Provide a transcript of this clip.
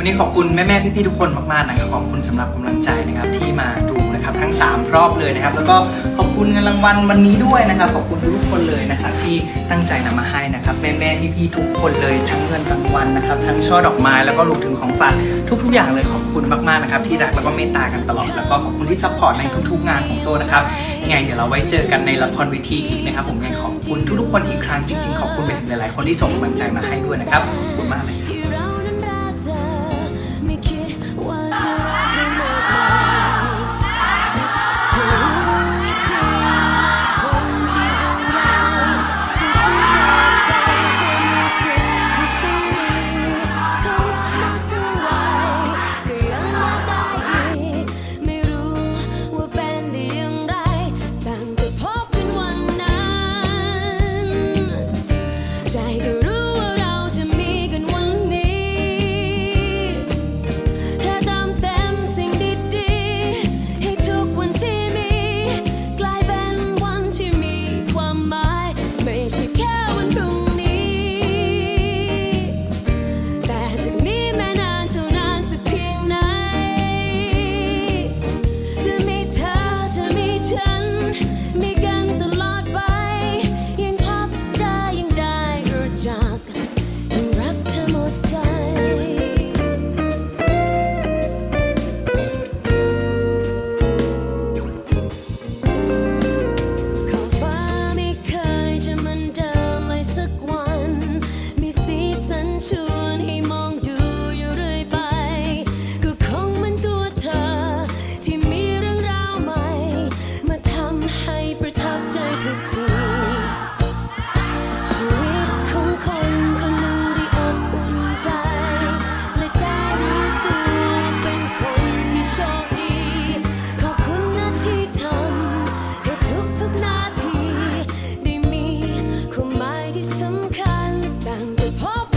วันนี้ขอบคุณแม่ๆพี่ๆทุกคนมากๆนะครับขอบคุณสำหรับกำลังใจนะครับที่มาดูนะครับทั้ง 3 รอบเลยนะครับ แล้วก็ขอบคุณเงินรางวัลวันนี้ด้วยนะครับ ขอบคุณทุกคนเลยนะครับที่ตั้งใจนำมาให้นะครับแม่ๆพี่ๆทุกคนเลยทั้งเงินรางวัลนะครับ ทั้งช่อดอกไม้แล้วก็รวมถึงของฝากทุกๆอย่างเลยขอบคุณมากๆนะครับที่รักแล้วก็เมตตากันตลอดแล้วก็ขอบคุณที่ซัพพอร์ตในทุกๆงานของโตนะครับยังไงเดี๋ยวเราไว้เจอกันในละครเวทีอีกนะครับ ผมยังไงขอบคุณทุกๆคนอีกครั้งจริงๆขอบคุณไปถึงหลายๆคนที่ส่งกำลังใจมาให้ด้วยนะครับขอบคุณมากเลยครับ I Guru. ชวนให้มองดูอยู่เรื่อยไป ก็คงมันตัวเธอ ที่มีเรื่องราวใหม่ มาทำให้ประทับใจทุกทีชีวิตของคนคนหนึ่งได้อบอุ่นใจ และได้รู้ตัวเป็นคนที่โชคดี ขอบคุณนะทีทำให้ทุกทุกนาที ได้มีความหมายที่สำคัญต่างแต่พบ